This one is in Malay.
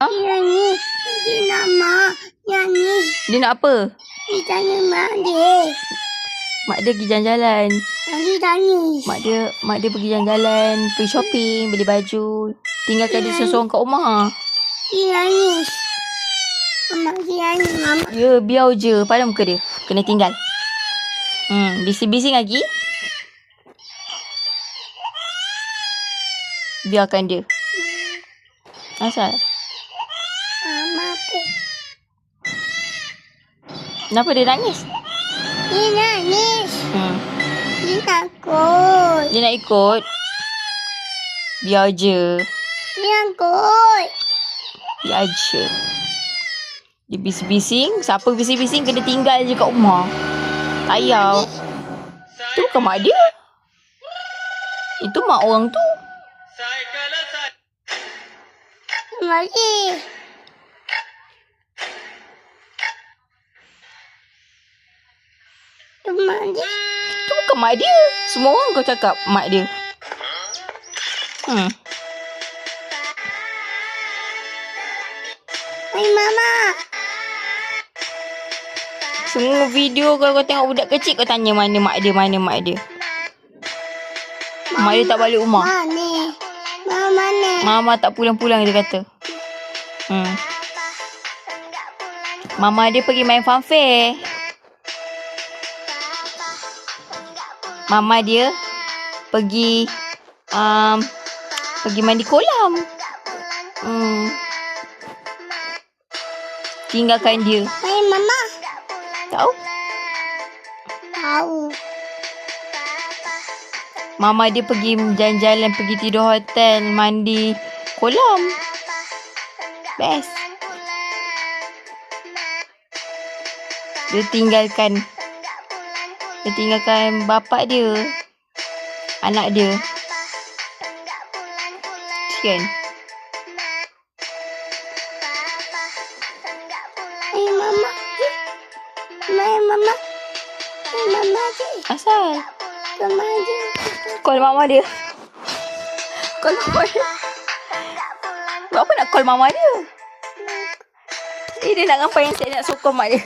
Yang ni. Dia nak mak. Yang ni. Dia nak apa? Dia tanya mak dia. Mak dia pergi jalan-jalan. Dia tangis. Mak dia mak dia pergi jalan-jalan, pergi shopping, beli baju. Tinggalkan dia seorang-seorang kat rumah. Dia nangis. Mama dia nangis. Mama. Ya, biar je. Padam muka dia. Kena tinggal. Hmm, bising-bising lagi. Biarkan dia. Asal? Kenapa dia nangis? Dia nangis. Hmm. Dia takut. Dia nak ikut. Biar je. Dia takut. Biar je. Dia bising-bising. Siapa bising-bising kena tinggal je kat rumah. Tayau. Tu bukan mak dia. Itu mak orang tu. Mari. Mari. Tu bukan mak dia. Semua orang kau cakap mak dia. Hmm. Hai mama. Semua video kalau kau tengok budak kecil kau tanya mana mak dia, mana mak dia. Mak dia tak balik rumah. Mana? Mama ni. Mama tak pulang-pulang dia kata. Hmm. Mama dia pergi main fun fair. Mama dia pergi um, pergi mandi kolam. Hmm. Tinggalkan dia. Hai mama. Tahu? Tahu. Mama dia pergi jalan-jalan, pergi tidur hotel, mandi kolam. Best. Dia tinggalkan dia tinggalkan bapak dia. Anak dia. Kesian. Hai mama. Hai mama. Hai mama je. Asal? Mama je. Call mama dia. Call mama dia. Buat apa nak call mama dia? Eh, dia nak ngapain saya nak sokong mak dia.